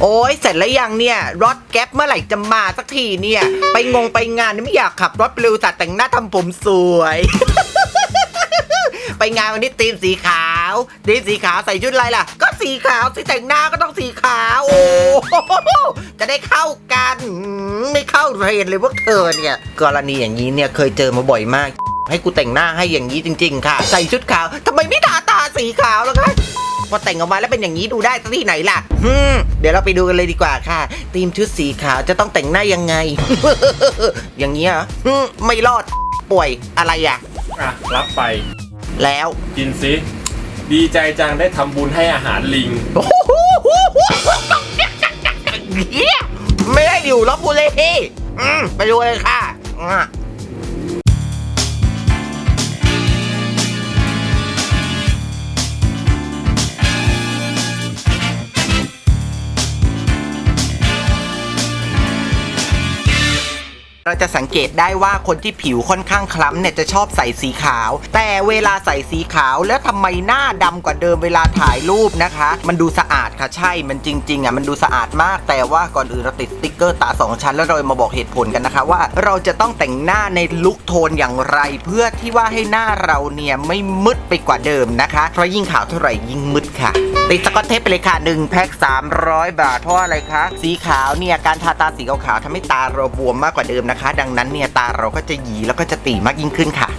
โอ้ยเสร็จแล้วยังเนี่ย รถแก๊ปเมื่อไหร่จะมาสักทีเนี่ย ไปงงไปงานนี่ไม่อยากขับรถไปเร็วจัดแต่งหน้าทำผมสวย ไปงานวันนี้ธีมสีขาวธีมสีขาวใส่ชุดอะไรล่ะ ก็สีขาวสีแต่งหน้าก็ต้องสีขาว โอ้จะได้เข้ากันไม่เข้าเทรนเลยพวกเธอเนี่ย กรณีอย่างนี้เนี่ยเคยเจอมาบ่อยมาก ให้กูแต่งหน้าให้อย่างนี้จริง ๆ ค่ะ ใส่ชุดขาวทำไมไม่ทาตาสีขาวล่ะคะ พอแต่งออกมาแล้วเป็นอย่างนี้ดูได้ที่ไหนล่ะฮึมเดี๋ยวเราไปดูกันเลยดีกว่าค่ะทีมชุดสีขาวจะต้องแต่งหน้ายังไง อย่างนี้ยเหรอฮึมไม่รอดป่วยอะไรอะ อะ รับไปแล้วกินสิดีใจจังได้ทำบุญให้อาหารลิง โอ้โหเหี้ยไม่ได้อยู่ลบบุรีอืมไปดูเลยค่ะอะ เราจะสังเกตได้ว่าคนที่ผิวค่อนข้างคล้ำเนี่ยจะชอบใส่สีขาว แต่เวลาใส่สีขาวแล้วทำไมหน้าดำกว่าเดิมเวลาถ่ายรูปนะคะ มันดูสะอาดค่ะใช่มันจริง ๆอะมันดูสะอาดมาก แต่ว่าก่อนอื่นเราติดสติ๊กเกอร์ตาสองชั้นแล้วเรามาบอกเหตุผลกันนะคะ ว่าเราจะต้องแต่งหน้าในลุคโทนอย่างไร เพื่อที่ว่าให้หน้าเราเนี่ยไม่มืดไปกว่าเดิมนะคะเพราะยิ่งขาวเท่าไหร่ยิ่งมืดค่ะติดสกอตเทปไปเลยค่ะหนึ่งแพ็ค300 บาทเพราะอะไรคะสีขาวเนี่ยการทาตาสีขาวๆทำให้ตาเราบวมมากกว่าเดิมนะคะดังนั้นเนี่ยตาเราก็จะหยีแล้วก็จะตีมากยิ่งขึ้นค่ะ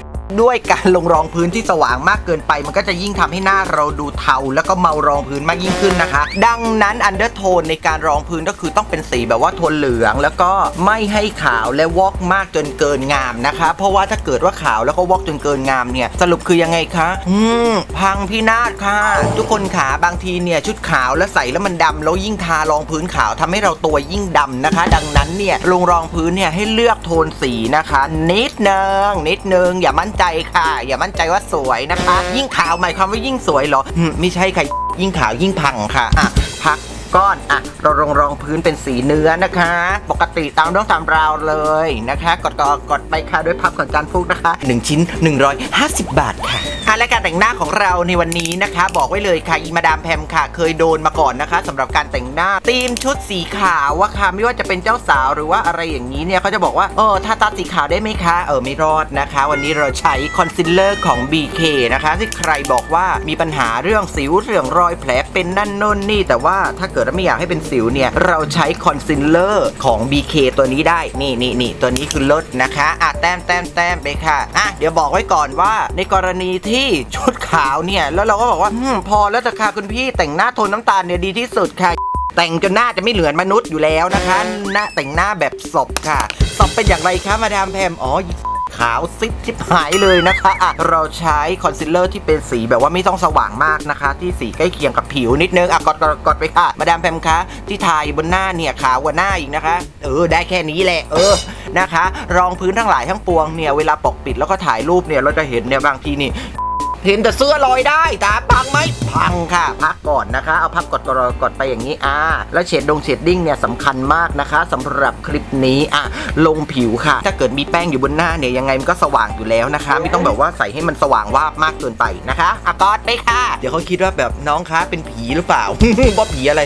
ด้วยการลงรองพื้นที่สว่างมากเกินไป มันก็จะยิ่งทำให้หน้าเราดูเทา แล้วก็เมารองพื้นมากยิ่งขึ้นนะคะ ดังนั้นอันเดอร์โทนในการรองพื้นก็คือต้องเป็นสีแบบว่าโทนเหลือง แล้วก็ไม่ให้ขาวและวอกมากจนเกินงามนะคะ เพราะว่าถ้าเกิดว่าขาวแล้วก็วอกจนเกินงามเนี่ยสรุปคือยังไงคะ อืม พังพินาศค่ะ ทุกคนขาบางทีเนี่ยชุดขาวแล้วใส่แล้วมันดำแล้วยิ่งทารองพื้นขาวทำให้เราตัวยิ่งดำนะคะ ดังนั้นเนี่ยลงรองพื้นเนี่ยให้เลือกโทนสีนะคะ นิดนึงนิดนึงอย่ามั่นใจค่ะ อย่ามั่นใจว่าสวยนะคะ ยิ่งขาวหมายความว่ายิ่งสวยเหรออืมไม่ใช่ค่ะยิ่งขาวยิ่งพังค่ะอะพัก ก้อนอะเราลงรองพื้นเป็นสีเนื้อนะคะ ปกติตามเรื่องตามราวเลยนะคะ กดกดกดไปค่ะด้วยพับของจานฟุกนะคะ 1 ชิ้น 150 บาทค่ะอะและการแต่งหน้าของเราในวันนี้นะคะ บอกไว้เลยค่ะอีมาดามแพมค่ะ เคยโดนมาก่อนนะคะสำหรับการแต่งหน้าธีมชุดสีขาวว่าค่ะไม่ว่าจะเป็นเจ้าสาวหรือว่าอะไรอย่างนี้เนี่ยเขาจะบอกว่าเออทาตาสีขาวได้ไหมคะเออไม่รอดนะคะ วันนี้เราใช้คอนซีลเลอร์ของ BK นะคะที่ใครบอกว่ามีปัญหาเรื่องสิวเรื่องรอยแผลเป็นนั่นโน่นนี่ แต่ว่าถ้าเกิดว่าไม่อยากให้เป็นสิวเนี่ย เราใช้คอนซีลเลอร์ของ BK ตัวนี้ได้ นี่นี่นี่ตัวนี้คือลดนะคะอะแต้มแต้มแต้มไปค่ะอะเดี๋ยวบอกไว้ก่อนว่าในกรณีที่ชุดขาวเนี่ย แล้วเราก็บอกว่าอพอแล้วจะค่ะคุณพี่แต่งหน้าโทนน้ำตาลเนี่ยดีที่สุดค่ะแต่งจนหน้าจะไม่เหลือนมนุษย์อยู่แล้วนะคะ หน้าแต่งหน้าแบบศพค่ะศพเป็นอย่างไรคะมาดามแพมอ๋อ ขาวซิดชิบหายเลยนะคะอะเราใช้คอนซีลเลอร์ที่เป็นสีแบบว่าไม่ต้องสว่างมากนะคะ ที่สีใกล้เคียงกับผิวนิดนึงอะกดกดกดไปค่ะ มาดามแพมคะที่ทายบนหน้าเนี่ยขาวกว่าหน้าอีกนะคะ เออได้แค่นี้แหละ เออนะคะ รองพื้นทั้งหลายทั้งปวงเนี่ยเวลาปกปิดแล้วก็ถ่ายรูปเนี่ยเราจะเห็นเนี่ยบางทีนี่ เห็นแต่เสื้อลอยได้ตาพังไหมพังค่ะ พักก่อนนะคะ เอาพับกดกดกดไปอย่างนี้อ่าแล้วเฉดดงเฉดดิ้งเนี่ยสำคัญมากนะคะสำหรับคลิปนี้อะลงผิวค่ะ ถ้าเกิดมีแป้งอยู่บนหน้าเนี่ยยังไงมันก็สว่างอยู่แล้วนะคะ ไม่ต้องแบบว่าใส่ให้มันสว่างวาบมากเกินไปนะคะอะกอดไปค่ะ เดี๋ยวเขาคิดว่าแบบน้องคะเป็นผีหรือเปล่าว่าผีอะไร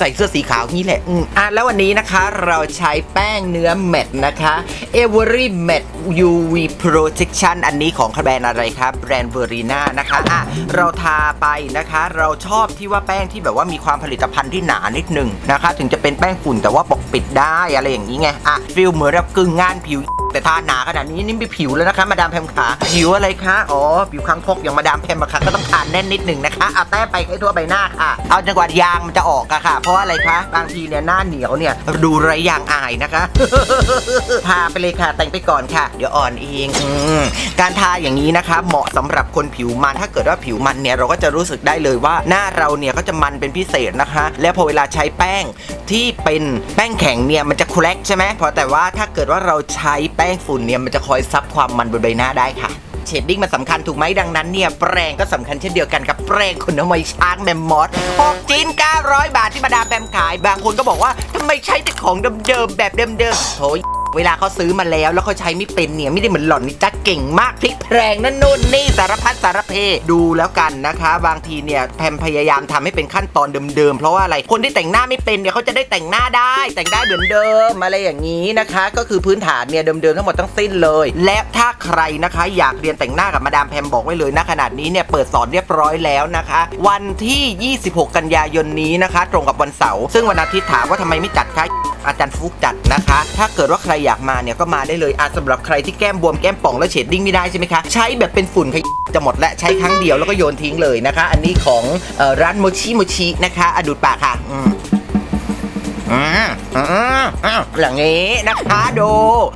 ใส่เสื้อสีขาวนี่แหละอืมอะแล้ววันนี้นะคะเราใช้แป้งเนื้อแมตต์นะคะ Every Matte UV Protection อันนี้ของแบรนด์อะไรครับแบรนด์เวอรีนานะคะอะเราทาไปนะคะ เราชอบที่ว่าแป้งที่แบบว่ามีความผลิตภัณฑ์ที่หนานิดหนึงนะคะ ถึงจะเป็นแป้งฝุ่นแต่ว่าปกปิดได้อะไรอย่างนี้ไงอะฟิลเหมือนแบบกึ่งงานผิว แต่ทาหนาขนาดนี้นี่ไม่ผิวแล้วนะคะมาดามแพมขาผิวอะไรคะอ๋อผิวคังคกอย่างมาดามแพมอะค่ะก็ต้องทานแน่นนิดหนึ่งนะคะเอาแต้มไปให้ทั่วใบหน้าค่ะ เอาจังหวัดยางมันจะออกอะค่ะ เพราะอะไรคะบางทีเนี่ยหน้าเหนียวเนี่ยดูไรยางอายนะคะทาไปเลยค่ะแต่งไปก่อนค่ะ เดี๋ยวอ่อนเองอการทาอย่างนี้นะคะ เหมาะสำหรับคนผิวมัน ถ้าเกิดว่าผิวมันเนี่ยเราก็จะรู้สึกได้เลยว่าหน้าเราเนี่ยก็จะมันเป็นพิเศษนะคะ แล้วพอเวลาใช้แป้งที่เป็นแป้งแข็งเนี่ยมันจะแครกใช่ไหมพอแต่ว่าถ้าเกิดว่าเราใช้แแป้งฝุ่นเนี่ยมันจะคอยซับความมันบนใบหน้าได้ค่ะ เชดดิ้งมันสำคัญถูกไหมดังนั้นเนี่ยแปรงก็สำคัญเช่นเดียวกันกับแปรงขนทำไมยช้างแมมมอส6จีน900 บาทที่มาดามแปมขาย บางคนก็บอกว่าทำไมใช้แต่ของเดิมๆแบบเดิมๆโถ เวลาเขาซื้อมาแล้วแล้วเขาใช้ไม่เป็นเนี่ยไม่ได้เหมือนหล่อนนี่จ้าเก่งมากพลิกแพลงนั่นนู่นนี่สารพัดสารเพดูแล้วกันนะคะ บางทีเนี่ยแพมพยายามทำให้เป็นขั้นตอนเดิมๆเพราะว่าอะไรคนที่แต่งหน้าไม่เป็นเนี่ยเขาจะได้แต่งหน้าได้ แต่งได้เหมือนเดิมอะไรอย่างนี้นะคะ ก็คือพื้นฐานเนี่ยเดิมๆทั้งหมดทั้งสิ้นเลย และถ้าใครนะคะอยากเรียนแต่งหน้ากับมาดามแพมบอกไว้เลยนะขนาดนี้เนี่ยเปิดสอนเรียบร้อยแล้วนะคะ วันที่ 26 กันยายนนี้นะคะ ตรงกับวันเสาร์ซึ่งวันอาทิตย์ถามว่าทำไมไม่จัดคะอาจารย์ฟุกจัดนะคะ ถ้าเกิดว่าใครอยากมาเนี่ยก็มาได้เลยอาสำหรับใครที่แก้มบวมแก้มป่องแล้วเฉดดิ้งไม่ได้ใช่ไหมคะใช้แบบเป็นฝุ่นขยจะหมดและใช้ครั้งเดียวแล้วก็โยนทิ้งเลยนะคะ อันนี้ของร้านโมชิโมชินะคะอดูดปากค่ะอืมอืออืมอย่างนี้นะคะดู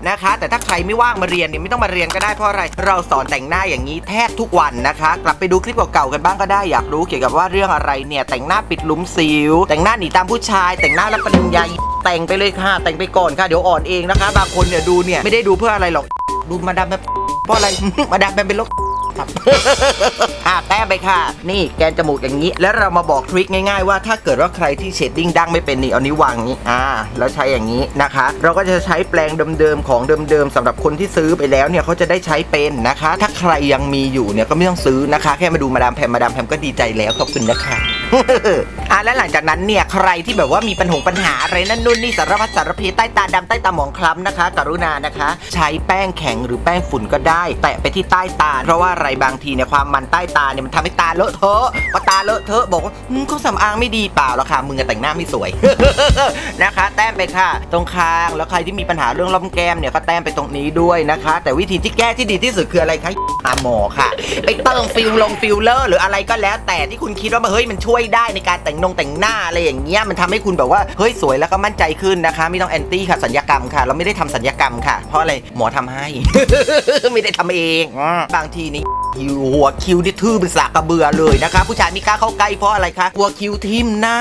นะคะ แต่ถ้าใครไม่ว่างมาเรียนเนี่ยไม่ต้องมาเรียนก็ได้เพราะอะไร เราสอนแต่งหน้าอย่างนี้แทบทุกวันนะคะ กลับไปดูคลิปเก่าๆกันบ้างก็ได้อยากรู้เกี่ยวกับว่าเรื่องอะไรเนี่ยแต่งหน้าปิดหลุมสิว แต่งหน้าหนีตามผู้ชาย แต่งหน้ารับปริญญา แต่งไปเลยค่ะ แต่งไปก่อนค่ะเดี๋ยวอ่อนเองนะคะ บางคนเนี่ยดูเนี่ยไม่ได้ดูเพื่ออะไรหรอกดูมาดามแบบเพราะอะไร มาดามแบบเป็นโรคครับอะแต้มไปค่ะ นี่แกนจมูกอย่างนี้ แล้วเรามาบอกทริคง่ายๆว่าถ้าเกิดว่าใครที่เชดดิ้งดั้งไม่เป็นนี่เอานิ้ววางนี้อ่าแล้วใช้อย่างนี้นะคะ เราก็จะใช้แปลงเดิมๆของเดิมๆสำหรับคนที่ซื้อไปแล้วเนี่ยเขาจะได้ใช้เป็นนะคะ ถ้าใครยังมีอยู่เนี่ยก็ไม่ต้องซื้อนะคะ แค่มาดูมาดามแพมมาดามแพมก็ดีใจแล้วขอบคุณนะคะอะแล้วหลังจากนั้นเนี่ยใครที่แบบว่ามีปัญหาปัญหาอะไรนั่นนู่นนี่สารพัดสารเพใต้ตาดำใต้ตาหมองคล้ำนะคะ กรุณานะคะ ใช้แป้งแข็งหรือแป้งฝุ่นก็ได้ แตะไปที่ใต้ตา เพราะว่าอะไรบางทีเนี่ยความมันใต้ตาเนี่ยมันทำให้ตาเลอะเทอะพอตาเลอะเทอะบอกว่าอืมเขาสำอางไม่ดีเปล่าหรอกค่ะมึงอะแต่งหน้าไม่สวย นะคะ แต้มไปค่ะ ตรงคางแล้วใครที่มีปัญหาเรื่องร่องแก้มเนี่ยก็แต้มไปตรงนี้ด้วยนะคะ แต่วิธีที่แก้ที่ดีที่สุดคืออะไรคะหาหมอค่ะไปเติมฟิลลงฟิลเลอร์ หรืออะไรก็แล้วแต่ที่คุณคิดว่าเฮ้ยมันช่วยได้ในการแต่งนงแต่งหน้าอะไรอย่างเงี้ยมันทำให้คุณแบบว่าเฮ้ยสวยแล้วก็มั่นใจขึ้นนะคะ ไม่ต้องแอนตี้ค่ะสัญญกรรมค่ะ เราไม่ได้ทำสัญญกรรมค่ะ เพราะอะไรหมอทำให้ ไม่ได้ทำเองบางทีนี้ คิวหัวคิวที่ทื่อเป็นสากกระเบือเลยนะคะ ผู้ชายมีค่าเข้าใกล้เพราะอะไรคะกลัวคิวทิ่มหน้า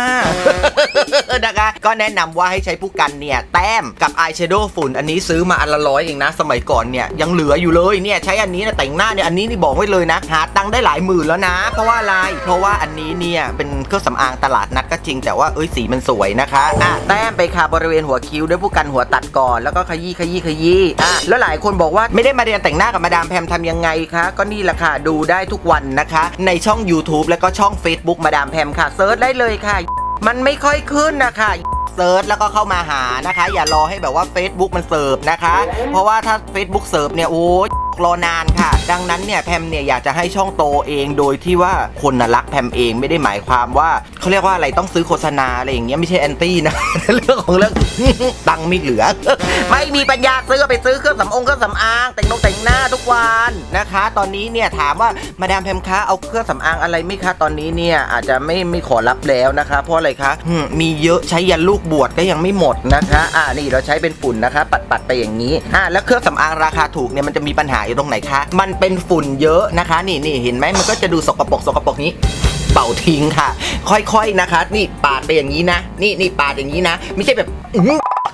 นะคะ ก็แนะนำว่าให้ใช้ผู้กันเนี่ย แต้มกับอายแชโดว์ฝุ่น อันนี้ซื้อมาอันละร้อยเองนะ สมัยก่อนเนี่ย ยังเหลืออยู่เลยเนี่ย ใช้อันนี้นะแต่งหน้าเนี่ย อันนี้นี่บอกไว้เลยนะ หาตังค์ได้หลายหมื่นแล้วนะ เพราะว่าอะไร เพราะว่าอันนี้เนี่ยเป็นเครื่องสำอางตลาดนัดก็จริง แต่ว่าเอ้ยสีมันสวยนะคะอะแต้มไปค่ะบริเวณหัวคิ้วด้วยผู้กันหัวตัดก่อนแล้วก็ขยี้ขยี้ขยี้อะแล้วหลายคนบอกว่าไม่ได้มาเรียนแต่งหน้ากับมาดามแพมทำยังไงคะก็นี่แหละค่ะดูได้ทุกวันนะคะ ในช่อง YouTube แล้วก็ช่อง Facebook มาดามแพมค่ะเซิร์ชได้เลยค่ะ มันไม่ค่อยขึ้นนะคะเซิร์ชแล้วก็เข้ามาหานะคะ อย่ารอให้แบบว่า Facebook มันเสิร์ฟนะคะ เพราะว่าถ้า Facebook เสิร์ฟเนี่ยโอ้ย รอนานค่ะ ดังนั้นเนี่ยแพมเนี่ยอยากจะให้ช่องโตเองโดยที่ว่าคนนะรักแพมเองไม่ได้หมายความว่าเขาเรียกว่าอะไรต้องซื้อโฆษณาอะไรอย่างเงี้ยไม่ใช่แอนตี้นะเรื่องของเรื่องตังค์ไม่เหลือ ไม่มีปัญญาซื้อไปซื้อเครื่องสำอางเครื่องสำอางแต่งนงแต่งหน้าทุกวันนะคะ ตอนนี้เนี่ยถามว่ามาดามแพมคะเอาเครื่องสำอางอะไรไหม่คะตอนนี้เนี่ยอาจจะไม่ไม่ขอรับแล้วนะคะ เพราะอะไรคะมีเยอะใช้ยันลูกบวชก็ยังไม่หมดนะคะ อ่านี่เราใช้เป็นฝุ่นนะคะ ปัดปัดๆไปอย่างนี้อ่าแล้วเครื่องสำอางราคาถูกเนี่ยมันจะมีปัญหาอยู่ตรงไหนคะ มันเป็นฝุ่นเยอะนะคะ นี่นี่เห็นไหมมันก็จะดูสกปรกสกปรกนี้เป่าทิ้งค่ะ ค่อยๆนะคะ นี่ปาดไปอย่างนี้นะ นี่นี่ปาดอย่างนี้นะ ไม่ใช่แบบ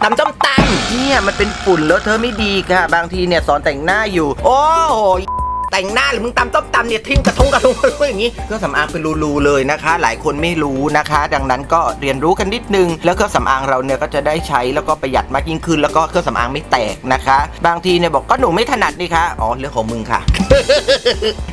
ตำจ้ำตำเนี่ยมันเป็นฝุ่นแล้วเธอไม่ดีค่ะ บางทีเนี่ยสอนแต่งหน้าอยู่ โอ้โห แต่งหน้าหรือมึงตำต้มตำเนี่ยทิ้งกระทงกระทงกระทงอย่างนี้เครื่องสำอางเป็นรูๆเลยนะคะ หลายคนไม่รู้นะคะ ดังนั้นก็เรียนรู้กันนิดนึง แล้วเครื่องสำอางเราเนี่ยก็จะได้ใช้แล้วก็ประหยัดมากยิ่งขึ้น แล้วก็เครื่องสำอางไม่แตกนะคะ บางทีเนี่ยบอกก็หนูไม่ถนัดนี่คะอ๋อเรื่องของมึงค่ะ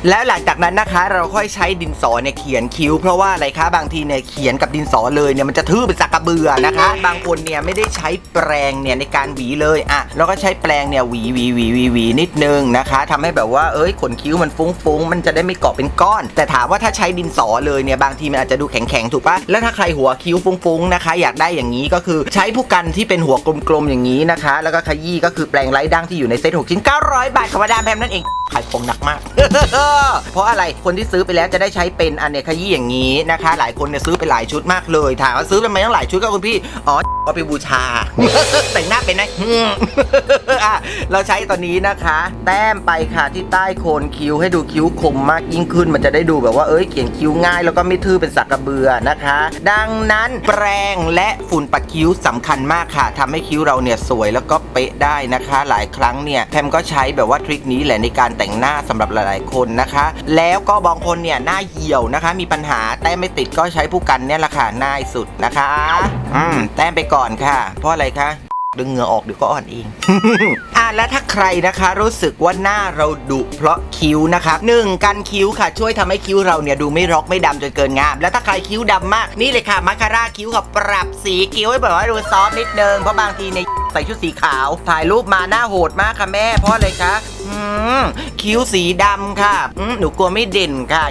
แล้วหลังจากนั้นนะคะ เราค่อยใช้ดินสอเนี่ยเขียนคิ้ว เพราะว่าอะไรคะบางทีเนี่ยเขียนกับดินสอเลยเนี่ยมันจะทื่อเป็นสักกระเบือนะคะ บางคนเนี่ยไม่ได้ใช้แปรงเนี่ยในการหวีเลยอะแล้วก็ใช้แปรงเนี่ยหวีหวีหวีหวีหวีนิดนึงนะคะทำให้แบบว่าเอ้ยขนคิ้วมันฟุ้งๆ มันจะได้ไม่เกาะเป็นก้อน แต่ถามว่าถ้าใช้ดินสอเลยเนี่ยบางทีมันอาจจะดูแข็งๆ ถูกปะแล้วถ้าใครหัวคิ้วฟุ้งๆนะคะ อยากได้อย่างนี้ก็คือใช้ผู้กันที่เป็นหัวกลมๆอย่างนี้นะคะ แล้วก็ขยี้ก็คือแปรงไร้ดั้งที่อยู่ในเซ็ต6ชิ้น 900 บาทของมาดามแพมนั่นเองขายของหนักมาก เพราะอะไรคนที่ซื้อไปแล้วจะได้ใช้เป็นอันเนี้ยขยี้อย่างนี้นะคะ หลายคนเนี่ยซื้อไปหลายชุดมากเลยถามว่าซื้อทำไมต้องหลายชุดก็คุณพี่อ๋อไปบูชาแต่งหน้าเป็นนะเราใช้ตัวนี้นะคะ แต้มไปค่ะที่ใต้โคนคิ้วให้ดูคิ้วคมมากยิ่งขึ้น มันจะได้ดูแบบว่าเอ้ยเขียนคิ้วง่ายแล้วก็ไม่ทื่อเป็นสักกระเบือนะคะ ดังนั้นแปรงและฝุ่นปัดคิ้วสำคัญมากค่ะทำให้คิ้วเราเนี่ยสวยแล้วก็เป๊ะได้นะคะ หลายครั้งเนี่ยแพมก็ใช้แบบว่าทริคนี้แหละในการแต่งหน้าสำหรับหลายๆคนนะคะ แล้วก็บางคนเนี่ยหน้าเหี่ยวนะคะ มีปัญหาแต้มไม่ติดก็ใช้ผู้กันเนี่ยแหละค่ะง่ายสุดนะคะ อืมแต้มไปก่อนค่ะ เพราะอะไรคะ ดี๋ยวเหงื่อออกเดี๋ยวก็อ่อนเอง อะและถ้าใครนะคะรู้สึกว่าหน้าเราดุเพราะคิ้วนะคะหนึ่งกันคิ้วค่ะช่วยทำให้คิ้วเราเนี่ยดูไม่รกไม่ดำจนเกินงาม และถ้าใครคิ้วดำมากนี่เลยค่ะมาคาร่าคิ้วค่ะปรับสีคิ้วให้แบบว่าดูซอฟต์นิดนึงเพราะบางทีในใส่ชุดสีขาว ถ่ายรูปมาหน้าโหดมากค่ะแม่ เพราะอะไรคะคิ้วสีดำค่ะหนูกลัวไม่เด่นค่ะ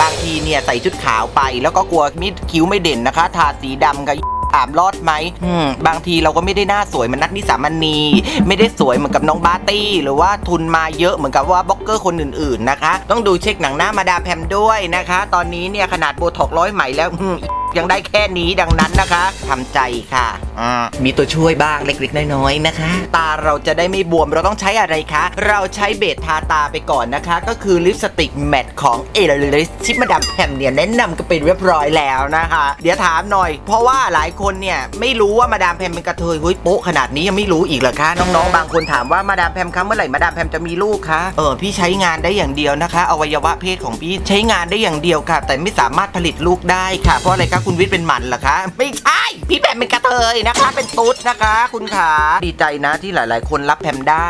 บางทีเนี่ยใส่ชุดขาวไป แล้วก็กลัวมิดคิ้วไม่เด่นนะคะ ทาสีดำค่ะ ถามรอดไหมอืมบางทีเราก็ไม่ได้หน้าสวยเหมือนนัทนิสามณี ไม่ได้สวยเหมือนกับน้องบาร์ตี้ หรือว่าทุนมาเยอะเหมือนกับว่าบล็อกเกอร์คนอื่นๆนะคะ ต้องดูเช็คหนังหน้ามาดามแพมด้วยนะคะ ตอนนี้เนี่ยขนาดโบท็อกร้อยใหม่แล้วอืม ยังได้แค่นี้ดังนั้นนะคะทำใจค่ะอ่ามีตัวช่วยบ้างเล็กๆน้อยๆนะคะ ตาเราจะได้ไม่บวมเราต้องใช้อะไรคะ เราใช้เบสทาตาไปก่อนนะคะ ก็คือลิปสติกแมทของเอลลิสที่มาดามแพมเนี่ยแนะนำก็เป็นเรียบร้อยแล้วนะคะ เดี๋ยวถามหน่อย เพราะว่าหลายคนเนี่ยไม่รู้ว่ามาดามแพมเป็นกระเทยเฮ้ยโป๊ะขนาดนี้ยังไม่รู้อีกเหรอคะน้องๆบางคนถามว่ามาดามแพมคะเมื่อไหร่มาดามแพมจะมีลูกคะเออพี่ใช้งานได้อย่างเดียวนะคะ อวัยวะเพศของพี่ใช้งานได้อย่างเดียวค่ะ แต่ไม่สามารถผลิตลูกได้ค่ะเพราะอะไรคะคุณวิทย์เป็นหมันเหรอคะ ไม่ใช่ พี่แพมเป็นกระเทยนะคะ เป็นตุ๊ดนะคะ คุณขาดีใจนะที่หลาย ๆ คนรับแพมได้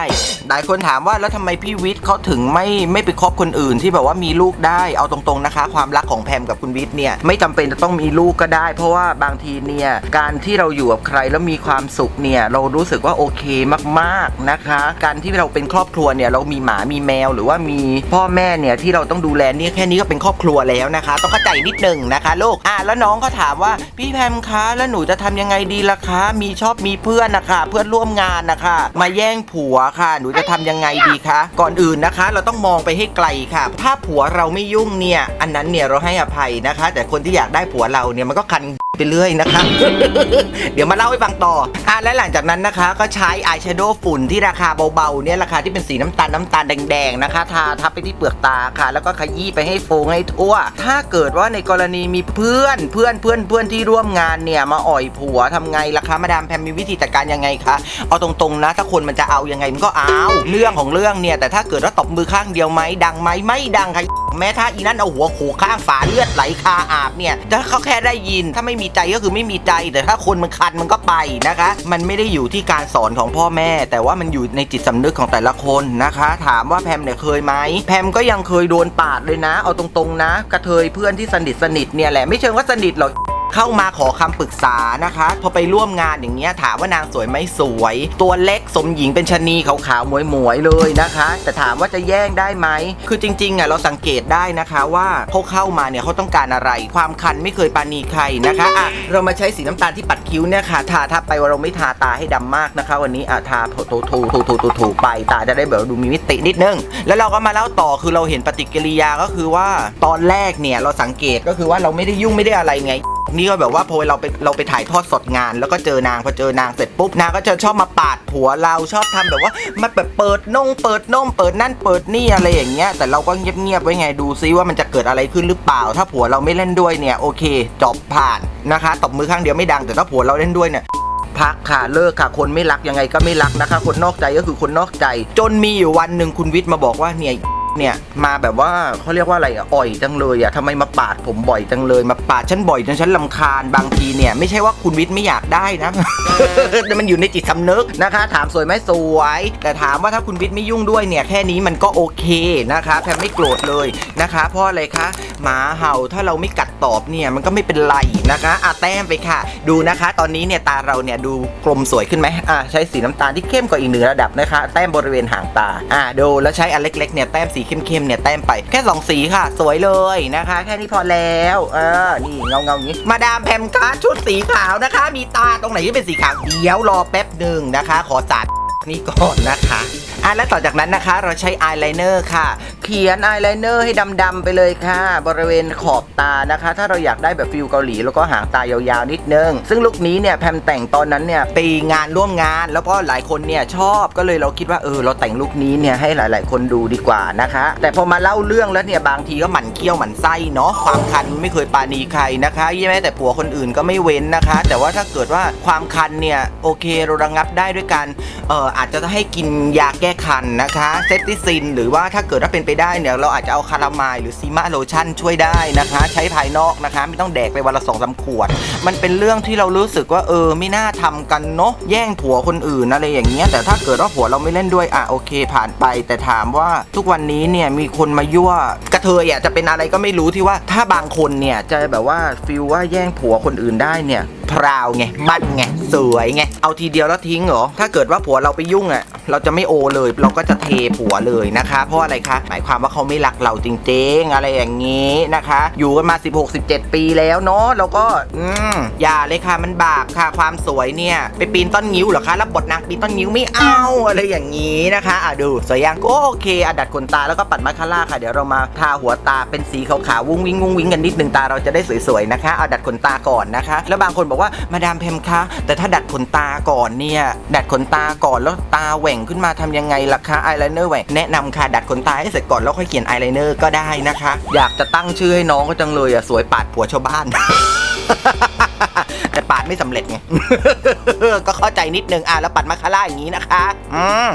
หลายคนถามว่าแล้วทำไมพี่วิทย์เขาถึงไม่ไม่ไปคบคนอื่นที่แบบว่ามีลูกได้เอาตรง ๆ นะคะ ความรักของแพมกับคุณวิทย์เนี่ยไม่จำเป็นจะต้องมีลูกก็ได้ เพราะว่าบางทีเนี่ยการที่เราอยู่กับใครแล้วมีความสุขเนี่ยเรารู้สึกว่าโอเคมาก ๆ นะคะ การที่เราเป็นครอบครัวเนี่ยเรามีหมามีแมว หรือว่ามีพ่อแม่เนี่ยที่เราต้องดูแลเนี่ยแค่นี้ก็เป็นครอบครัวแล้วนะคะ ต้องเข้าใจนิดนึงนะคะลูกอะแล้วน้องก็ถามว่าพี่แพมคะแล้วหนูจะทำยังไงดีล่ะคะ มีชอบมีเพื่อนนะคะเพื่อนร่วมงานนะคะมาแย่งผัวค่ะ หนูจะทำยังไงดีคะก่อนอื่นนะคะ เราต้องมองไปให้ไกลค่ะ ถ้าผัวเราไม่ยุ่งเนี่ย อันนั้นเนี่ยเราให้อภัยนะคะ แต่คนที่อยากได้ผัวเราเนี่ยมันก็คัน ไปเรื่อยนะคะ เดี๋ยวมาเล่าให้ฟังต่ออะและหลังจากนั้นนะคะ ก็ใช้อายแชโดว์ฝุ่นที่ราคาเบาๆเนี่ยราคาที่เป็นสีน้ำตาลน้ำตาลแดงๆนะคะทาทับไปที่เปลือกตาค่ะ แล้วก็ขยี้ไปให้โฟงให้ทั่ว ถ้าเกิดว่าในกรณีมีเพื่อนเพื่อนเพื่อนเพื่อนที่ร่วมงานเนี่ยมาอ่อยผัวทำไงล่ะคะมาดามแพมมีวิธีจัดการยังไงคะเอาตรงๆนะ ถ้าคนมันจะเอายังไงมันก็เอาเรื่องของเรื่องเนี่ยแต่ถ้าเกิดว่าตบมือข้างเดียวไหมดังไหมไม่ดังค่ะแม้ถ้าอีนั่นเอาหัวโขกข้างฝาเลือดไหลคาอาบเนี่ยถ้าเขาแค่ได้ยินถ้าไม่มีใจก็คือไม่มีใจ แต่ถ้าคนมันคันมันก็ไปนะคะ มันไม่ได้อยู่ที่การสอนของพ่อแม่ แต่ว่ามันอยู่ในจิตสำนึกของแต่ละคนนะคะ ถามว่าแพมเนี่ยเคยไหมแพมก็ยังเคยโดนปาดเลยนะ เอาตรงๆนะ กระเทยเพื่อนที่สนิทสนิทเนี่ยแหละไม่เชิงว่าสนิทหรอก เข้ามาขอคำปรึกษานะคะ พอไปร่วมงานอย่างเงี้ยถามว่านางสวยไหมสวย ตัวเล็กสมหญิงเป็นชะนีขาวๆหมวยๆเลยนะคะ แต่ถามว่าจะแย่งได้ไหมคือจริงๆอะเราสังเกตได้นะคะว่าเขาเข้ามาเนี่ยเขาต้องการอะไร ความคันไม่เคยปานีใครนะคะอะเรามาใช้สีน้ำตาลที่ปัดคิ้วเนี่ยค่ะทาทับไปว่าเราไม่ทาตาให้ดำมากนะคะ วันนี้อะทาถูถูถูถูถูถูไปตาจะได้แบบดูมีมิตินิดนึง แล้วเราก็มาเล่าต่อคือเราเห็นปฏิกิริยาก็คือว่าตอนแรกเนี่ยเราสังเกตก็คือว่าเราไม่ได้ยุ่งไม่ได้อะไรไงนี่ก็แบบว่าพอเราไปเราไปถ่ายทอดสดงาน แล้วก็เจอนางพอเจอนางเสร็จปุ๊บนางก็จะชอบมาปาดผัวเราชอบทำแบบว่ามาแบบเปิดนงเปิดนมเปิดนั่นเปิดนี่อะไรอย่างเงี้ยแต่เราก็เงียบๆไว้ไงดูซิว่ามันจะเกิดอะไรขึ้นหรือเปล่า ถ้าผัวเราไม่เล่นด้วยเนี่ยโอเคจบผ่านนะคะตบมือข้างเดียวไม่ดังแต่ถ้าผัวเราเล่นด้วยเนี่ยพักค่ะเลิกค่ะคนไม่รักยังไงก็ไม่รักนะคะ คนนอกใจก็คือคนนอกใจ จนมีอยู่วันหนึ่งคุณวิทย์มาบอกว่าเนี่ย เนี่ยมาแบบว่าเขาเรียกว่าอะไรอะอ่อยจังเลยอะทำไมมาปาดผมบ่อยจังเลย มาปาดฉันบ่อยจนฉันลำคาญบางทีเนี่ย ไม่ใช่ว่าคุณวิทย์ไม่อยากได้นะ แต่มันอยู่ในจิตสำนึกนะคะ ถามสวยไหมสวย แต่ถามว่าถ้าคุณวิทย์ไม่ยุ่งด้วยเนี่ยแค่นี้มันก็โอเคนะคะแพมไม่โกรธเลยนะคะเพราะอะไรคะหมาเห่าถ้าเราไม่กัดตอบเนี่ยมันก็ไม่เป็นไรนะคะอะแต้มไปค่ะ ดูนะคะ ตอนนี้เนี่ยตาเราเนี่ยดูกลมสวยขึ้นไหมอะใช้สีน้ำตาลที่เข้มกว่าอีกหนึ่งระดับนะคะ แต้มบริเวณหางตาอะดูแล้วใช้อันเล็กๆเนี่ยแต้มสีเข้มๆเนี่ยแต้มไปแค่สองสีค่ะ สวยเลยนะคะ แค่นี้พอแล้วเออนี่เงาเงาๆอย่างนี้ มาดามแพมคะชุดสีขาวนะคะ มีตาตรงไหนที่เป็นสีขาวเดี๋ยวรอแป๊บหนึ่งนะคะ ขอจัด นี่ก่อนนะคะอะและต่อจากนั้นนะคะเราใช้อายไลเนอร์ค่ะ เขียนอายไลเนอร์ให้ดำๆไปเลยค่ะ บริเวณขอบตานะคะ ถ้าเราอยากได้แบบฟิลเกาหลี แล้วก็หางตายาวๆนิดนึง ซึ่งลุคนี้เนี่ยแพมแต่งตอนนั้นเนี่ยไปงานร่วมงาน แล้วก็หลายคนเนี่ยชอบก็เลยเราคิดว่าเออเราแต่งลุคนี้เนี่ยให้หลาย ๆ คนดูดีกว่านะคะ แต่พอมาเล่าเรื่องแล้วเนี่ยบางทีก็หมั่นเคี้ยวหมั่นไส้เนาะความคันไม่เคยปาณีใครนะคะยี่แม้แต่ผัวคนอื่นก็ไม่เว้นนะคะ แต่ว่าถ้าเกิดว่าความคันเนี่ยโอเคเราระงับได้ด้วยการเอ่ออาจจะให้กินยาแก้คันนะคะเซติซิน หรือว่าถ้าเกิดว่าเป็นไปได้เนี่ยเราอาจจะเอาคารามล์หรือซีมาโลชั่นช่วยได้นะคะ ใช้ภายนอกนะคะ ไม่ต้องแดกไปวันละสองสามขวด มันเป็นเรื่องที่เรารู้สึกว่าเออไม่น่าทำกันเนาะแย่งผัวคนอื่นอะไรอย่างเงี้ยแต่ถ้าเกิดว่าผัวเราไม่เล่นด้วยอะโอเค ผ่านไป แต่ถามว่าทุกวันนี้เนี่ยมีคนมายั่วกระเทยอะจะเป็นอะไรก็ไม่รู้ที่ว่าถ้าบางคนเนี่ยจะแบบว่าฟิลว่าแย่งผัวคนอื่นได้เนี่ยพราวไงมั่นไงสวยไงเอาทีเดียวแล้วทิ้งเหรอถ้าเกิดว่าผัวเราไปยุ่งอะ เราจะไม่โอเลย เราก็จะเทผัวเลยนะคะ เพราะอะไรคะ หมายความว่าเขาไม่รักเราจริงๆ อะไรอย่างนี้นะคะ อยู่กันมา 16-17 ปีแล้วเนาะเราก็อืมอย่าเลยค่ะมันบาปค่ะ ความสวยเนี่ย ไปปีนต้นงิ้วเหรอคะรับบทนางปีนต้นงิ้วไม่เอาอะไรอย่างนี้นะคะอะดูสวยยังก็โอเคอะดัดขนตาแล้วก็ปัดมาคาร่าค่ะ เดี๋ยวเรามาทาหัวตาเป็นสีขาวๆวุ้งวิ้งวุ้งวิ้งกันนิดนึงตาเราจะได้สวยๆนะคะเอาดัดขนตาก่อนนะคะ แล้วบางคนบอกว่ามาดามเพมคะแต่ถ้าดัดขนตาก่อนเนี่ยดัดขนตาก่อนแล้วตาแหว่งขึ้นมาทำยังไงล่ะคะอายไลเนอร์แหว่งแนะนำค่ะดัดขนตาให้เสร็จก่อนแล้วค่อยเขียนอายไลเนอร์ก็ได้นะคะ อยากจะตั้งชื่อให้น้องก็จังเลยอะสวยปาดผัวชาวบ้านแต่ปาดไม่สำเร็จไงก็เข้าใจนิดนึงอะแล้วปัดมาคาร่าอย่างนี้นะคะ อืม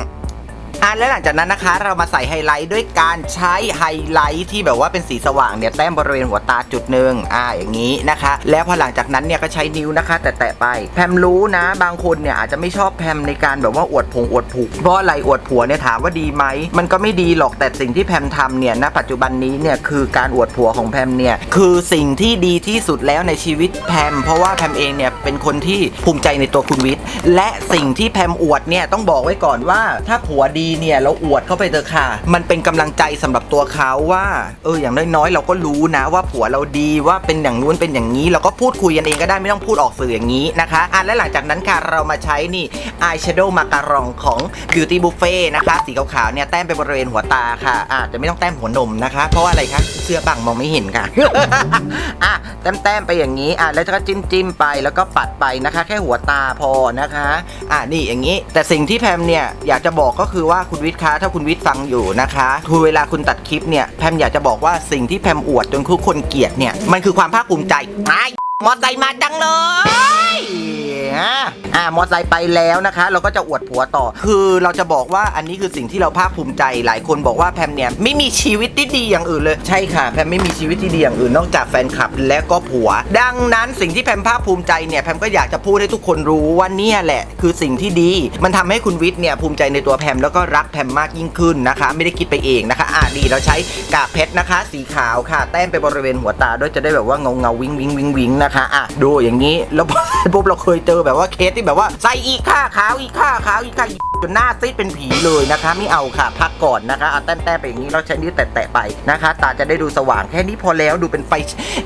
อะแล้วหลังจากนั้นนะคะ เรามาใส่ไฮไลท์ด้วยการใช้ไฮไลท์ที่แบบว่าเป็นสีสว่างเนี่ยแต้มบริเวณหัวตาจุดหนึ่งอ่าอย่างนี้นะคะ แล้วพอหลังจากนั้นเนี่ยก็ใช้นิ้วนะคะ แต่แตะไป แพมรู้นะบางคนเนี่ยอาจจะไม่ชอบแพมในการแบบว่าอวดผงอวดผูกเพราะอะไรอวดผัวเนี่ยถามว่าดีไหมมันก็ไม่ดีหรอกแต่สิ่งที่แพมทำเนี่ยณปัจจุบันนี้เนี่ยคือการอวดผัวของแพมเนี่ยคือสิ่งที่ดีที่สุดแล้วในชีวิตแพม เพราะว่าแพมเองเนี่ยเป็นคนที่ภูมิใจในตัวคุณวิทย์และสิ่งที่แพมอวดเนี่ยต้องบอกไว้ก่อนว่าถ้าผัวดีเนี่ยเราอวดเข้าไปเถอะค่ะ มันเป็นกำลังใจสำหรับตัวเขาว่า เอออย่างน้อยๆเราก็รู้นะว่าผัวเราดีว่าเป็นอย่างนู้นเป็นอย่างนี้ เราก็พูดคุยกันเองก็ได้ไม่ต้องพูดออกสื่ออย่างนี้นะคะอะและหลังจากนั้นค่ะเรามาใช้นี่อายแชโดว์มาการองของ Beauty Buffet นะคะสีขาวๆเนี่ยแต้มไปบริเวณหัวตาค่ะอะแต่ไม่ต้องแต้มหัวนมนะคะ เพราะว่าอะไรคะเสื้อบังมองไม่เห็นค่ะอะแต้มๆไปอย่างนี้อะแล้วก็จิ้มจิ้มๆไปแล้วก็ปัดไปนะคะ แค่หัวตาพอนะคะ อะนี่อย่างนี้ แต่สิ่งที่แพมเนี่ยอยากจะบอกก็คือว่าคุณวิทย์คะถ้าคุณวิทย์ฟังอยู่นะคะทุกเวลาคุณตัดคลิปเนี่ยแพมอยากจะบอกว่าสิ่งที่แพมอวดจนทุกคนเกลียดเนี่ยมันคือความภาคภูมิใจ มอไซค์มาจังเลยอะอะมอไซค์ไปแล้วนะคะ เราก็จะอวดผัวต่อ คือเราจะบอกว่าอันนี้คือสิ่งที่เราภาคภูมิใจ หลายคนบอกว่าแพมเนี่ยไม่มีชีวิตที่ดีอย่างอื่นเลย ใช่ค่ะ แพมไม่มีชีวิตที่ดีอย่างอื่นนอกจากแฟนคลับและก็ผัว ดังนั้นสิ่งที่แพมภาคภูมิใจเนี่ยแพมก็อยากจะพูดให้ทุกคนรู้ว่าเนี่ยแหละ คือสิ่งที่ดี มันทำให้คุณวิทย์เนี่ยภูมิใจในตัวแพมแล้วก็รักแพมมากยิ่งขึ้นนะคะ ไม่ได้คิดไปเองนะคะอะดีเราใช้กากเพชรนะคะ สีขาวค่ะ แต้มไปบริเวณหัวตาด้วยจะได้แบบว่าเงาเงาวิงวิงวิงวิงนะคะอะดูอย่างนี้แล้วปุ๊บเราเคยเจอแบบว่าเคสที่แบบว่าใส่อีกค่าขาวอีกค่าขาวอีกค่าจนหน้าซีดเป็นผีเลยนะคะ ไม่เอาค่ะ พักก่อนนะคะเอาแต้มๆไปอย่างนี้เราใช้นิ้วแตะๆไปนะคะ ตาจะได้ดูสว่างแค่นี้พอแล้วดูเป็นไฟ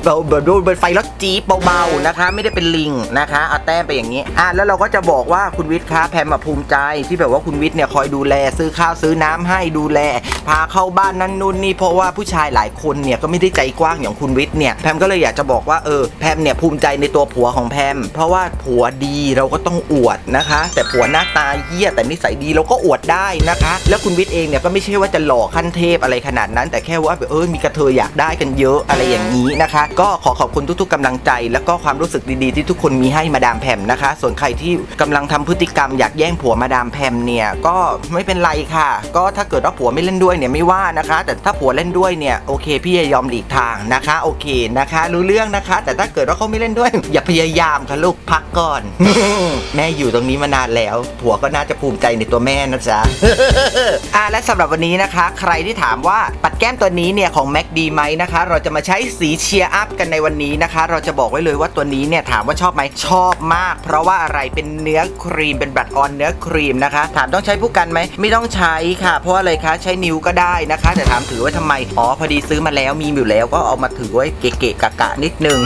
เบาๆดูเป็นไฟแล้วจี๊บเบาๆนะคะ ไม่ได้เป็นลิงนะคะเอาแต้มไปอย่างนี้อะแล้วเราก็จะบอกว่าคุณวิทย์คะแพมมาภูมิใจที่แบบว่าคุณวิทย์เนี่ยคอยดูแลซื้อข้าวซื้อน้ำให้ดูแล พาเข้าบ้านนั่นนู่นนี่เพราะว่าผู้ชายหลายคนเนี่ยก็ไม่ได้ใจกว้างอย่างคุณวิทย์เนี่ยแพมก็เลยอยากจะบอกว่าเออแพมเนี่ยภูมิใจในตัวผัวของแพม เพราะว่าผัวดีเราก็ต้องอวดนะคะ แต่ผัวหน้าตาเหี้ยแต่นิสัยดีเราก็อวดได้นะคะ แล้วคุณวิทย์เองเนี่ยก็ไม่ใช่ว่าจะหล่อขั้นเทพอะไรขนาดนั้น แต่แค่ว่าเออมีกระเทยอยากได้กันเยอะอะไรอย่างนี้นะคะ ก็ขอขอบคุณทุกๆกำลังใจ แล้วก็ความรู้สึกดีๆ ที่ทุกคนมีให้มาดามแพมนะคะ ส่วนใครที่กำลังทำพฤติกรรมอยากแย่งผัวมาดามแพมเนี่ยก็ไม่เป็นไรค่ะ ก็ถ้าเกิดว่าผัวไม่เล่นด้วยเนี่ยไม่ว่านะคะ แต่ถ้าผัวเล่นด้วยเนี่ยโอเค พี่จะยอมหลีกทางนะคะ โอเคนะคะ รู้เรื่องนะคะ แต่ถ้าเกิดว่าเขาไม่เล่นด้วย อย่าพยายามค่ะลูกพักก่อน แม่อยู่ตรงนี้มานานแล้ว ผัวก็น่าจะภูมิใจในตัวแม่นะจ๊ะอะและสำหรับวันนี้นะคะ ใครที่ถามว่าปัดแก้มตัวนี้เนี่ยของแม็กดีไหมนะคะ เราจะมาใช้สีเชียร์อัพกันในวันนี้นะคะ เราจะบอกไว้เลยว่าตัวนี้เนี่ยถามว่าชอบไหมชอบมาก เพราะว่าอะไรเป็นเนื้อครีมเป็นบัตออนเนื้อครีมนะคะ ถามต้องใช้ผู้กันไหมไม่ต้องใช้ค่ะ เพราะอะไรคะใช้นิ้วก็ได้นะคะ แต่ถามถือว่าทำไมอ๋อพอดีซื้อมาแล้วมีอยู่แล้วก็เอามาถือไว้เกะๆกะกะนิดนึง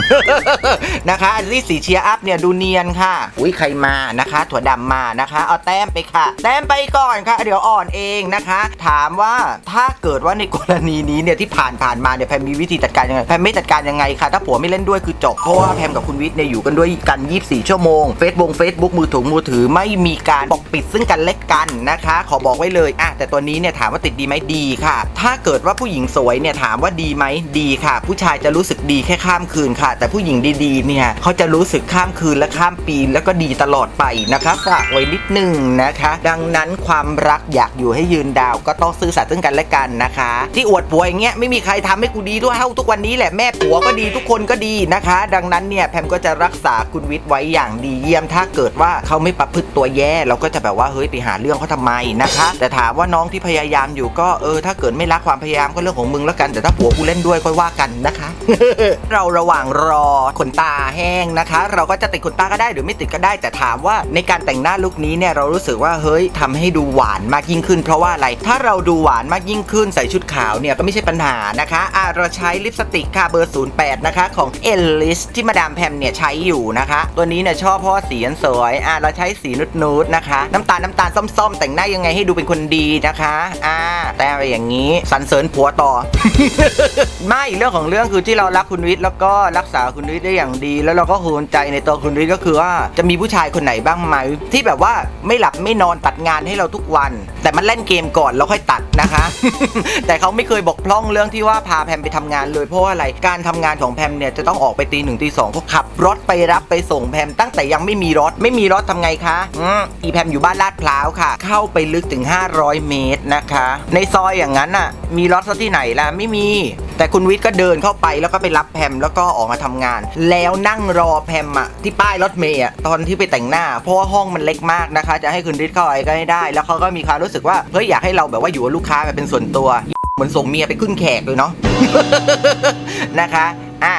นะคะอันนี้สีเชียร์อัพเนี่ยดูเนียนค่ะ อุ้ยใครมานะคะ ถั่วดำมานะคะ เอาแต้มไปค่ะ แต้มไปก่อนค่ะ เดี๋ยวอ่อนเองนะคะ ถามว่าถ้าเกิดว่าในกรณีนี้เนี่ยที่ผ่านผ่านมาเนี่ยแพมมีวิธีจัดการยังไงแพมไม่จัดการยังไงค่ะ ถ้าผัวไม่เล่นด้วยคือจบเพราะว่าแพมกับคุณวิทย์เนี่ยอยู่กันด้วยกัน 24 ชั่วโมงเฟซบุ๊กเฟซบุ๊กมือถือมือถือไม่มีการปกปิดซึ่งกันและกันนะคะ ขอบอกไว้เลยอะแต่ตัวนี้เนี่ยถามว่าติดดีไหมดีค่ะ ถ้าเกิดว่าผู้หญิงสวยเนี่ยถามว่าดีไหมดีค่ะ ผู้ชายจะรู้สึกดีแค่ข้ามคืนค่ะ แต่ผู้หญิงดีๆเนี่ยเขาจะรู้สึกข้ามคืนและข้ามปีแล้วก็ดีตลอดไปนะคะฝากไว้นิดนึงนะคะ ดังนั้นความรักอยากอยู่ให้ยืนดาว ก็ต้องซื่อสัตย์ซึ่งกันและกันนะคะ ที่อวดผัวอย่างเงี้ยไม่มีใครทำให้กูดีด้วยเท่าทุกวันนี้แหละแม่ผัวก็ดีทุกคนก็ดีนะคะ ดังนั้นเนี่ยแพมก็จะรักษาคุณวิทย์ไว้อย่างดีเยี่ยม ถ้าเกิดว่าเขาไม่ประพฤติตัวแย่เราก็จะแบบว่าเฮ้ยไปหาเรื่องเขาทำไมนะคะ แต่ถามว่าน้องที่พยายามอยู่ก็เออถ้าเกิดไม่รักความพยายามก็เรื่องของมึงแล้วกันแต่ถ้าผัวกูเล่นด้วยค่อยว่ากันนะคะ เราระหว่างรอขนตาแห้งนะคะ เราก็จะติดขนตาก็ได้หรือไม่ติดก็ได้ แต่ถามว่าในการแต่งหน้าลุคนี้เนี่ยเรารู้สึกว่าเฮ้ยทำให้ดูหวานมากยิ่งขึ้น เพราะว่าอะไรถ้าเราดูหวานมากยิ่งขึ้นใส่ชุดขาวเนี่ยก็ไม่ใช่ปัญหานะคะอะเราใช้ลิปสติกค่ะเบอร์ 08 นะคะ ของ e l l i s ที่มาดามแพมเนี่ยใช้อยู่นะคะ ตัวนี้เนี่ยชอบเพราะว่าสีมันสวยอะเราใช้สีนุดๆนะคะ น้ำตาลน้ำตาลส้มๆ แต่งหน้ายังไงให้ดูเป็นคนดีนะคะอ่าแต่อะไรอย่างนี้สรรเสริญผัวต่อ ไม่เรื่องของเรื่องคือที่เรารักคุณวิทย์แล้วก็รักษาคุณวิทย์ได้อย่างดี แล้วเราก็ภูมิใจในตัวคุณวิทย์ก็คือว่าจะมีผู้ชายคนไหนบ้างไหมที่แบบว่าไม่หลับไม่นอนตัดงานให้เราทุกวัน แต่มันเล่นเกมก่อนแล้วค่อยตัดนะคะ แต่เขาไม่เคยบกพร่องเรื่องที่ว่าพาแพมไปทำงานเลยเพราะว่าอะไรการทำงานของแพมเนี่ยจะต้องออกไปตีหนึ่งตีสองเพราขับรถไปรับไปส่งแพมตั้งแต่ยังไม่มีรถไม่มีรถทำไงคะอือีแพมอยู่บ้านลาดพร้าวค่ะ เข้าไปลึกถึง 500 เมตรนะคะ ในซอยอย่างนั้นน่ะมีรถซะที่ไหนล่ะไม่มีแต่คุณวิทย์ก็เดินเข้าไปแล้วก็ไปรับแพมแล้วก็ออกมาทำงาน แล้วนั่งรอแพมอะที่ป้ายรถเมย์อะตอนที่ไปแต่งหน้า เพราะว่าห้องมันเล็กมากนะคะ จะให้คุณวิทย์เข้าไปก็ไม่ได้ แล้วเขาก็มีความรู้สึกว่าเฮ้ยอยากให้เราแบบว่าอยู่กับลูกค้าแบบเป็นส่วนตัวเหมือนส่งเมียไปขึ้นแขกเลยเนาะนะคะอะ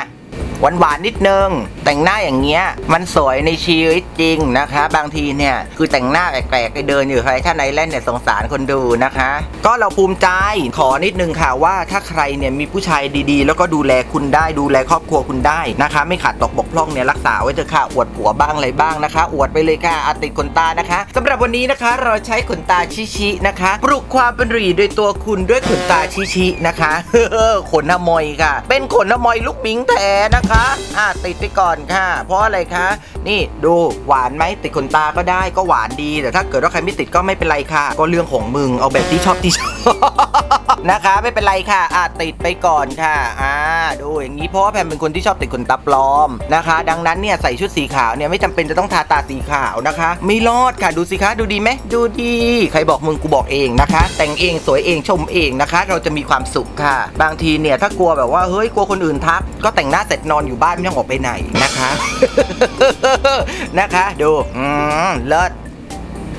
หวานหวานนิดนึง แต่งหน้าอย่างเงี้ย มันสวยในชีวิตจริงนะคะ บางทีเนี่ย คือแต่งหน้าแปลกๆไปเดินอยู่ใครถ้าในเล่นเนี่ยสงสารคนดูนะคะ ก็เราภูมิใจขอนิดนึงค่ะว่าถ้าใครเนี่ยมีผู้ชายดีๆ แล้วก็ดูแลคุณได้ดูแลครอบครัวคุณได้นะคะ ไม่ขาดตกบกพร่องเนี่ยรักษาไว้เถอะค่ะอวดผัวบ้างอะไรบ้างนะคะ อวดไปเลยค่ะอาติดขนตานะคะสำหรับวันนี้นะคะเราใช้ขนตาชิชินะคะปลุกความเป็นรีโดยตัวคุณด้วยขนตาชิชินะคะขนอมอยค่ะ เป็นขนอมอยลูกมิงแท้นะคะอะติดไปก่อนค่ะ เพราะอะไรคะ นี่ดูหวานไหมติดขนตาก็ได้ก็หวานดี แต่ถ้าเกิดว่าใครไม่ติดก็ไม่เป็นไรค่ะ ก็เรื่องของมึงเอาแบบที่ชอบที่ชอบนะคะไม่เป็นไรค่ะอะติดไปก่อนค่ะอ่าดูอย่างนี้เพราะว่าแพมเป็นคนที่ชอบติดขนตาปลอมนะคะ ดังนั้นเนี่ยใส่ชุดสีขาวเนี่ยไม่จำเป็นจะต้องทาตาสีขาวนะคะ ไม่รอดค่ะดูสิคะดูดีไหมดูดีใครบอกมึงกูบอกเองนะคะ แต่งเองสวยเองชมเองนะคะ เราจะมีความสุขค่ะ บางทีเนี่ยถ้ากลัวแบบว่าเฮ้ยกลัวคนอื่นทัก ก็แต่งหน้าเสร็จนอนอยู่บ้านไม่ต้องออกไปไหนนะคะ นะคะ ดู อืมเลิศ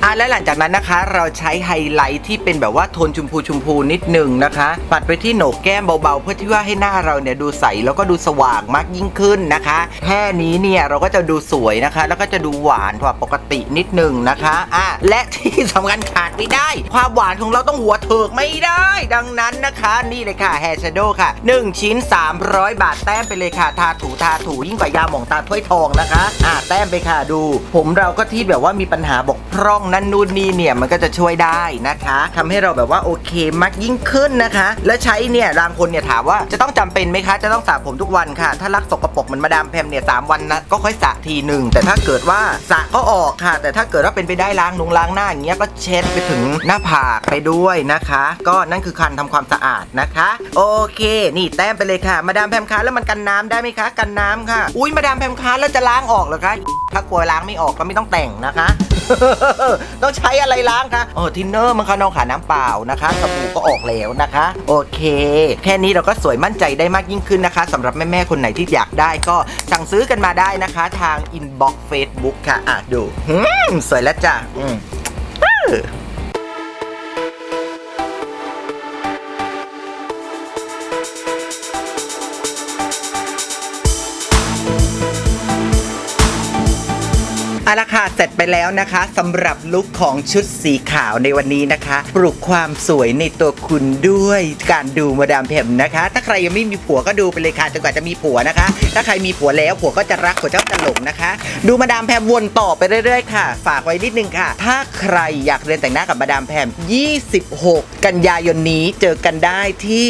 อะและหลังจากนั้นนะคะ เราใช้ไฮไลท์ที่เป็นแบบว่าโทนชมพูชมพูนิดหนึ่งนะคะ ปัดไปที่โหนกแก้มเบาๆ เพื่อที่ว่าให้หน้าเราเนี่ยดูใสแล้วก็ดูสว่างมากยิ่งขึ้นนะคะแค่นี้เนี่ยเราก็จะดูสวยนะคะ แล้วก็จะดูหวานกว่าปกตินิดหนึ่งนะคะอะและที่สำคัญขาดไม่ได้ ความหวานของเราต้องหัวเถิกไม่ได้ ดังนั้นนะคะนี่เลยค่ะแฮร์ชโดค่ะ 1 ชิ้น 300 บาทแต้มไปเลยค่ะ ทาถูทาถูยิ่งกว่ายาหมองตาถ้วยทองนะคะอะแต้มไปค่ะดู ผมเราก็ที่แบบว่ามีปัญหาบกพร่องนั่นนู่นนี่เนี่ยมันก็จะช่วยได้นะคะทำให้เราแบบว่าโอเคมากยิ่งขึ้นนะคะ และใช้เนี่ยบางคนเนี่ยถามว่าจะต้องจำเป็นไหมคะ จะต้องสระผมทุกวันค่ะ ถ้ารักสกปรกเหมันมาดามแพมเนี่ยสามวันนะก็ค่อยสระทีหนึ่งแต่ถ้าเกิดว่าสระก็ออกค่ะ แต่ถ้าเกิดว่าเป็นไปได้ล้างนุงล้างหน้าอย่างเงี้ยก็เช็ดไปถึงหน้าผากไปด้วยนะคะ ก็นั่นคือการทำความสะอาดนะคะ โอเค นี่แต้มไปเลยค่ะ มาดามแพมคะแล้วมันกันน้ำได้ไหมคะ กันน้ำค่ะ อุ้ยมาดามแพมคะแล้วจะล้างออกเหรอคะถ้ากลัวล้างไม่ออกก็ไม่ต้องแต่งนะคะ ต้องใช้อะไรล้างคะโอ้ทินเนอร์มันคะน้องขาน้ำเปล่านะคะสบู่ก็ออกแล้วนะคะ โอเค แค่นี้เราก็สวยมั่นใจได้มากยิ่งขึ้นนะคะสำหรับแม่ๆคนไหนที่อยากได้ก็สั่งซื้อกันมาได้นะคะ ทางอินบ็อกซ์เฟซบุ๊กค่ะอะดูสวยแล้วจ้ะอืม เอาละค่ะเสร็จไปแล้วนะคะสำหรับลุคของชุดสีขาวในวันนี้นะคะ ปลุกความสวยในตัวคุณด้วยการดูมาดามแพมนะคะ ถ้าใครยังไม่มีผัวก็ดูไปเลยค่ะจนกว่าจะมีผัวนะคะ ถ้าใครมีผัวแล้วผัวก็จะรักผัวเจ้าจะหลงนะคะ ดูมาดามแพมวนต่อไปเรื่อยๆค่ะ ฝากไว้นิดนึงค่ะ ถ้าใครอยากเรียนแต่งหน้ากับมาดามแพม 26 กันยายนนี้เจอกันได้ที่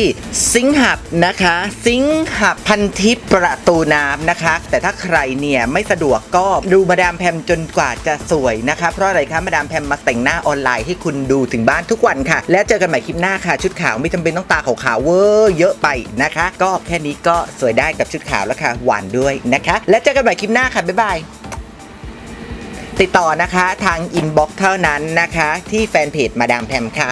สิงหับนะคะ สิงหับพันทิพย์ประตูน้ำนะคะ แต่ถ้าใครเนี่ยไม่สะดวกก็ดูมาดามแพมจนกว่าจะสวยนะคะ เพราะอะไรคะมาดามแพมมาแต่งหน้าออนไลน์ให้คุณดูถึงบ้านทุกวันค่ะ และเจอกันใหม่คลิปหน้าค่ะ ชุดขาวไม่จำเป็นต้องตาขาวๆเวอร์เยอะไปนะคะ ก็แค่นี้ก็สวยได้กับชุดขาวแล้วค่ะ หวานด้วยนะคะ และเจอกันใหม่คลิปหน้าค่ะบ๊ายบายติดต่อนะคะทางอินบ็อกซ์เท่านั้นนะคะ ที่แฟนเพจมาดามแพมค่ะ